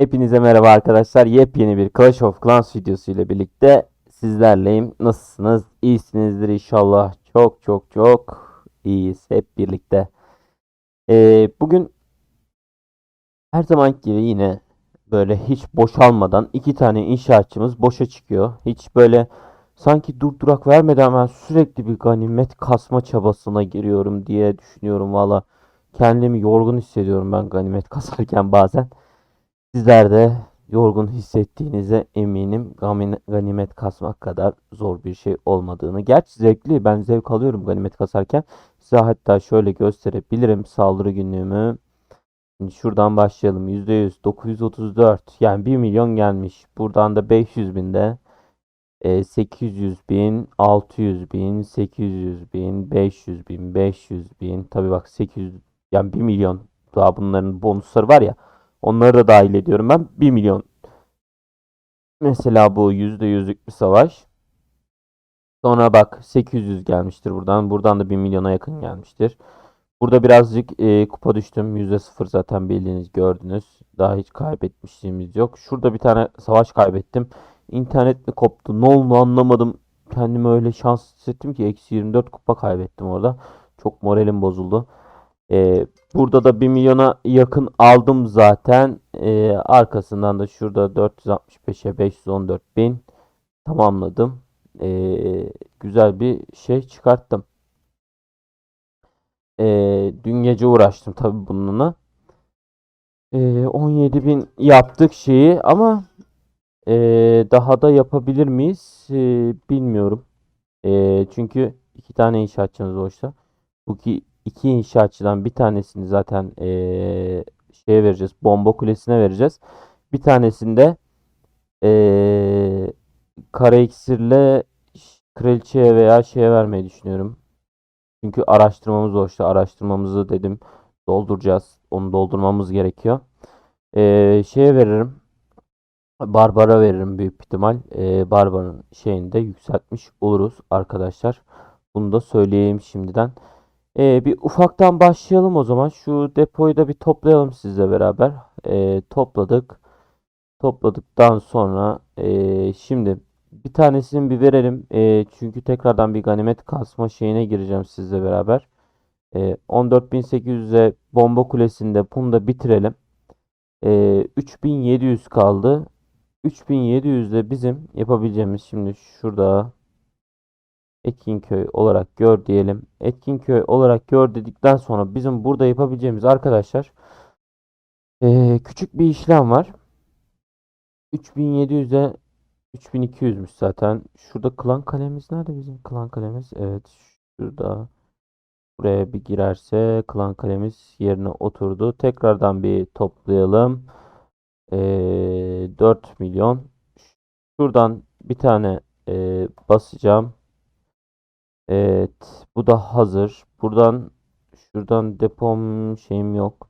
Hepinize merhaba arkadaşlar. Yepyeni bir Clash of Clans videosu ile birlikte sizlerleyim. Nasılsınız? İyisinizdir inşallah. Çok çok çok iyiyiz hep birlikte. Ee, bugün her zamanki gibi yine böyle hiç boşalmadan iki tane inşaatçımız boşa çıkıyor. Hiç böyle sanki durdurak vermeden ben sürekli bir ganimet kasma çabasına giriyorum diye düşünüyorum valla. Kendimi yorgun hissediyorum ben ganimet kasarken bazen. Sizler de yorgun hissettiğinize eminim. Ganimet kasmak kadar zor bir şey olmadığını. Gerçi zevkli. Ben zevk alıyorum ganimet kasarken. Size hatta şöyle gösterebilirim saldırı günlüğümü. Şimdi şuradan başlayalım. %100 934 yani 1 milyon gelmiş. Buradan da 500 binde e, 800 bin, 600 bin, 800 bin, 500 bin, 500 bin. Tabii bak 800 yani 1 milyon daha bunların bonusları var ya. Onları da dahil ediyorum ben. 1 milyon. Mesela bu %100'lük bir savaş. Sonra bak 800 gelmiştir buradan. Buradan da 1 milyona yakın gelmiştir. Burada birazcık e, kupa düştüm. %0 zaten bildiğiniz gördünüz. Daha hiç kaybetmişliğimiz yok. Şurada bir tane savaş kaybettim. İnternet mi koptu? Ne oldu anlamadım. Kendimi öyle şans hissettim ki eksi 24 kupa kaybettim orada. Çok moralim bozuldu. Ee, burada da 1 milyona yakın aldım zaten. Ee, arkasından da şurada 465'e 514 bin tamamladım. Ee, güzel bir şey çıkarttım. Ee, dün gece uğraştım tabii bununla. Ee, 17 bin yaptık şeyi ama ee, daha da yapabilir miyiz? Ee, bilmiyorum. Ee, çünkü iki tane inşaatçımız boşta. Bu ki iki inşaatçıdan bir tanesini zaten ee, şeye vereceğiz. Bomba kulesine vereceğiz. Bir tanesini de ee, kara iksirle kraliçeye veya şeye vermeyi düşünüyorum. Çünkü araştırmamız boşta. Araştırmamızı dedim dolduracağız. Onu doldurmamız gerekiyor. Ee, şeye veririm. Barbara veririm büyük ihtimal. Ee, Barbara'nın şeyini de yükseltmiş oluruz arkadaşlar. Bunu da söyleyeyim şimdiden. Ee, bir ufaktan başlayalım o zaman. Şu depoyu da bir toplayalım sizle beraber. Ee, topladık. Topladıktan sonra ee, şimdi bir tanesini bir verelim. Ee, çünkü tekrardan bir ganimet kasma şeyine gireceğim sizle beraber. Ee, 14.800'e bomba kulesinde bunu da bitirelim. Ee, 3700 kaldı. 3700 de bizim yapabileceğimiz şimdi şurada Etkinköy olarak gör diyelim. Etkinköy olarak gör dedikten sonra bizim burada yapabileceğimiz arkadaşlar ee, küçük bir işlem var. 3700'e 3200'müş zaten. Şurada klan kalemiz nerede bizim klan kalemiz? Evet şurada. Buraya bir girerse klan kalemiz yerine oturdu. Tekrardan bir toplayalım. Ee, 4 milyon. Şuradan bir tane e, basacağım. Evet. Bu da hazır. Buradan şuradan depom şeyim yok.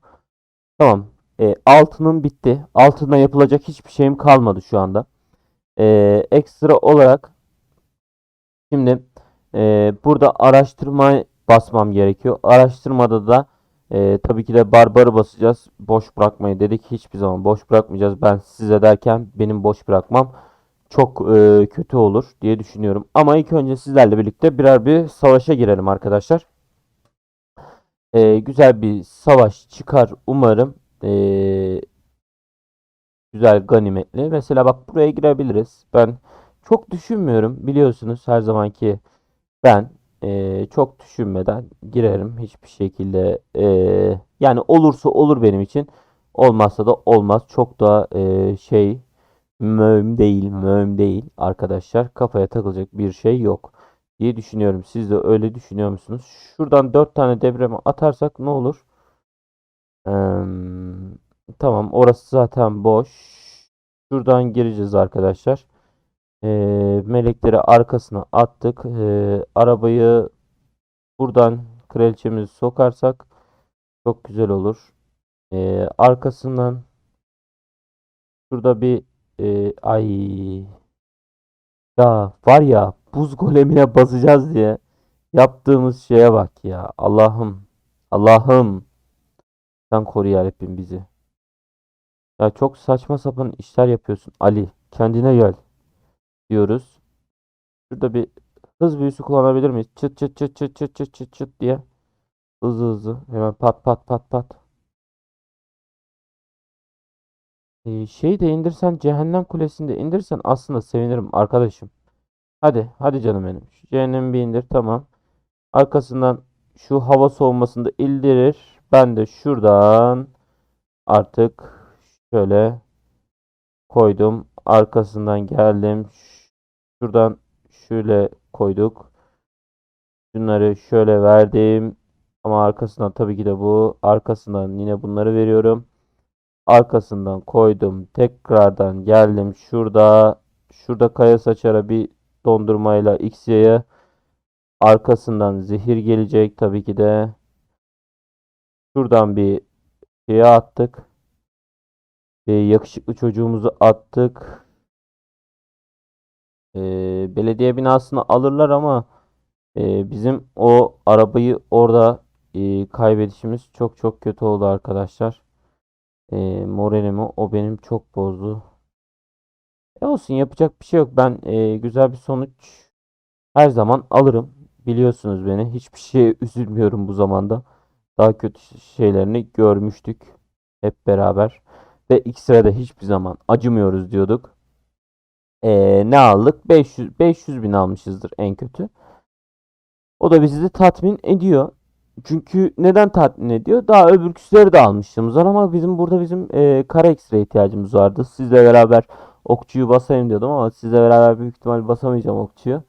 Tamam. E, altının bitti. Altına yapılacak hiçbir şeyim kalmadı şu anda. E, ekstra olarak şimdi e, burada araştırma basmam gerekiyor. Araştırmada da e, tabii ki de barbarı basacağız. Boş bırakmayı dedik. Hiçbir zaman boş bırakmayacağız. Ben size derken benim boş bırakmam çok e, kötü olur diye düşünüyorum. Ama ilk önce sizlerle birlikte birer bir savaşa girelim arkadaşlar. E, güzel bir savaş çıkar umarım. E, güzel ganimetli. Mesela bak buraya girebiliriz. Ben çok düşünmüyorum. Biliyorsunuz her zamanki ben e, çok düşünmeden girerim. Hiçbir şekilde e, yani olursa olur benim için. Olmazsa da olmaz. Çok da e, şey Mühim değil, mühim değil arkadaşlar. Kafaya takılacak bir şey yok diye düşünüyorum. Siz de öyle düşünüyor musunuz? Şuradan 4 tane devreme atarsak ne olur? Ee, tamam, orası zaten boş. Şuradan gireceğiz arkadaşlar. Ee, melekleri arkasına attık. Ee, arabayı buradan kraliçemizi sokarsak çok güzel olur. Ee, arkasından şurada bir ee, ay ya var ya buz golemine basacağız diye yaptığımız şeye bak ya. Allah'ım. Allah'ım. Sen koru yarabbim bizi. Ya çok saçma sapan işler yapıyorsun Ali. Kendine gel diyoruz. Şurada bir hız büyüsü kullanabilir miyiz? Çıt çıt çıt çıt çıt çıt çıt çıt diye. Hızlı hızlı. Hemen pat pat pat pat. Ee, şeyi de indirsen Cehennem Kulesi'nde indirsen aslında sevinirim arkadaşım. Hadi hadi canım benim. Şu cehennemi bir indir tamam. Arkasından şu hava soğumasını da indirir. Ben de şuradan artık şöyle koydum. Arkasından geldim. Şuradan şöyle koyduk. Şunları şöyle verdim. Ama arkasından tabii ki de bu. Arkasından yine bunları veriyorum. Arkasından koydum. Tekrardan geldim. Şurada şurada kaya saçara bir dondurmayla X'ye arkasından zehir gelecek tabii ki de. Şuradan bir şeye attık. Bir yakışıklı çocuğumuzu attık. Ee, belediye binasını alırlar ama e, bizim o arabayı orada e, kaybedişimiz çok çok kötü oldu arkadaşlar. E, moralimi o benim çok bozdu. E olsun yapacak bir şey yok. Ben e, güzel bir sonuç her zaman alırım. Biliyorsunuz beni. Hiçbir şeye üzülmüyorum bu zamanda. Daha kötü şeylerini görmüştük hep beraber. Ve X-Ray'de hiçbir zaman acımıyoruz diyorduk. E, ne aldık? 500 500 bin almışızdır en kötü. O da bizi de tatmin ediyor. Çünkü neden tatmin ediyor? Daha öbürküsleri de almışlığımız var ama bizim burada bizim e, kara ekstra ihtiyacımız vardı. Sizle beraber okçuyu basayım diyordum ama sizle beraber büyük ihtimal basamayacağım okçuyu.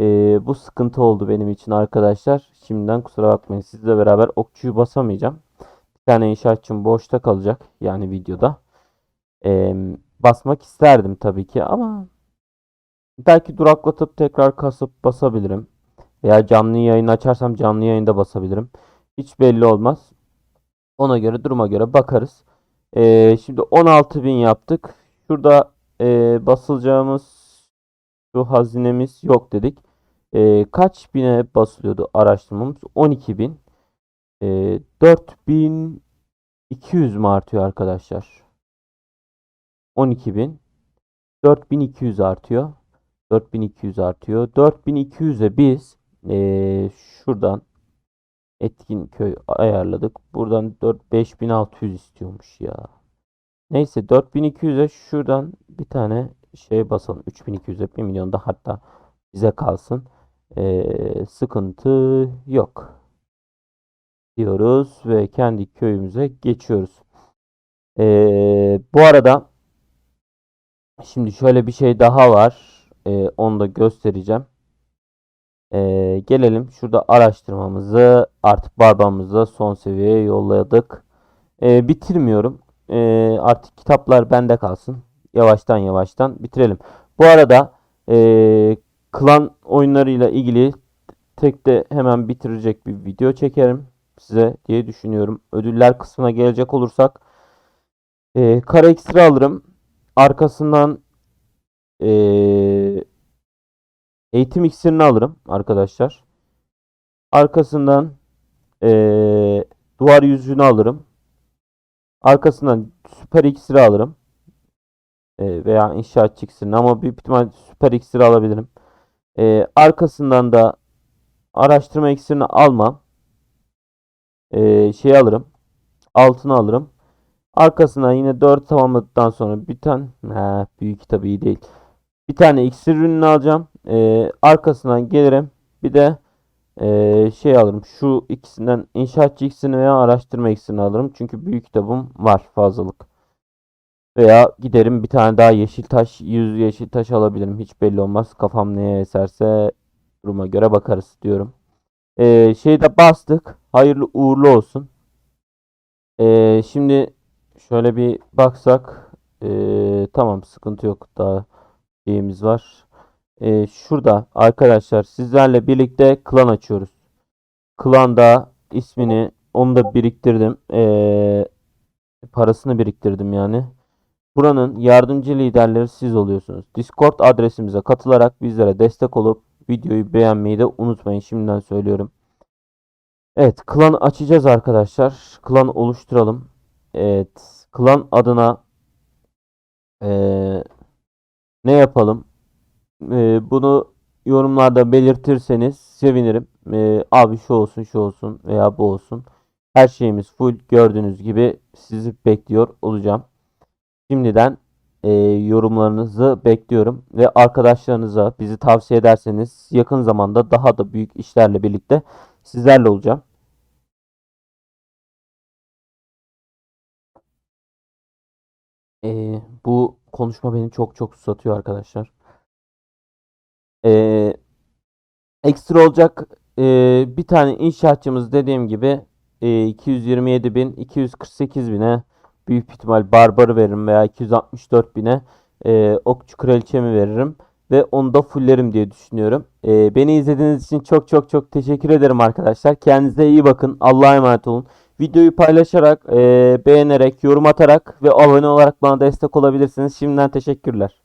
E, bu sıkıntı oldu benim için arkadaşlar. Şimdiden kusura bakmayın. Sizle beraber okçuyu basamayacağım. Bir tane inşaatçım boşta kalacak. Yani videoda. E, basmak isterdim tabii ki ama belki duraklatıp tekrar kasıp basabilirim. Veya canlı yayın açarsam canlı yayında basabilirim. Hiç belli olmaz. Ona göre duruma göre bakarız. Ee, şimdi 16.000 yaptık. Şurada e, basılacağımız şu hazinemiz yok dedik. E, kaç bine basılıyordu araştırmamız? 12.000. E, 4200 mi artıyor arkadaşlar? 12.000. 4200 artıyor. 4200 artıyor. 4200'e biz ee, şuradan etkin köy ayarladık. Buradan 4 5600 istiyormuş ya. Neyse 4200'e şuradan bir tane şey basalım. 3200'e 1 milyon da hatta bize kalsın. Ee, sıkıntı yok. Diyoruz ve kendi köyümüze geçiyoruz. Ee, bu arada şimdi şöyle bir şey daha var. Ee, onu da göstereceğim. Ee, gelelim şurada araştırmamızı artık barbamızı son seviyeye yolladık. Ee, bitirmiyorum. Ee, artık kitaplar bende kalsın. Yavaştan yavaştan bitirelim. Bu arada e, klan oyunlarıyla ilgili tek de hemen bitirecek bir video çekerim size diye düşünüyorum. Ödüller kısmına gelecek olursak e, kara ekstra alırım. Arkasından eee Eğitim iksirini alırım arkadaşlar. Arkasından ee, duvar yüzüğünü alırım. Arkasından süper iksiri alırım. E, veya inşaat iksirini ama büyük ihtimal süper iksiri alabilirim. E, arkasından da araştırma iksirini almam. E, şey alırım. Altını alırım. Arkasından yine 4 tamamladıktan sonra bir tane he, büyük kitap iyi değil. Bir tane iksir ürününü alacağım. Ee, arkasından gelirim. Bir de e, şey alırım. Şu ikisinden inşaatçı ikisini veya araştırma ikisini alırım. Çünkü büyük kitabım var fazlalık. Veya giderim bir tane daha yeşil taş, yüz yeşil taş alabilirim. Hiç belli olmaz. Kafam neye eserse duruma göre bakarız diyorum. Ee, şeyde bastık. Hayırlı uğurlu olsun. Ee, şimdi şöyle bir baksak. Ee, tamam sıkıntı yok. Daha şeyimiz var. Ee, şurada arkadaşlar sizlerle birlikte klan açıyoruz. Klanda ismini onu da biriktirdim. Ee, parasını biriktirdim yani. Buranın yardımcı liderleri siz oluyorsunuz. Discord adresimize katılarak bizlere destek olup videoyu beğenmeyi de unutmayın. Şimdiden söylüyorum. Evet, klan açacağız arkadaşlar. Klan oluşturalım. Evet, klan adına Ee, ne yapalım? Ee, bunu yorumlarda belirtirseniz sevinirim. Ee, abi şu olsun şu olsun veya bu olsun. Her şeyimiz full gördüğünüz gibi sizi bekliyor olacağım. Şimdiden e, yorumlarınızı bekliyorum ve arkadaşlarınıza bizi tavsiye ederseniz yakın zamanda daha da büyük işlerle birlikte sizlerle olacağım. E, bu konuşma beni çok çok susatıyor arkadaşlar. E, ekstra olacak e, bir tane inşaatçımız dediğim gibi e, 227 bin 248 bine büyük ihtimal barbarı veririm veya 264 bine e, okçu kraliçemi veririm ve onu da fullerim diye düşünüyorum. E, beni izlediğiniz için çok çok çok teşekkür ederim arkadaşlar. Kendinize iyi bakın. Allah'a emanet olun. Videoyu paylaşarak, e, beğenerek, yorum atarak ve abone olarak bana destek olabilirsiniz. Şimdiden teşekkürler.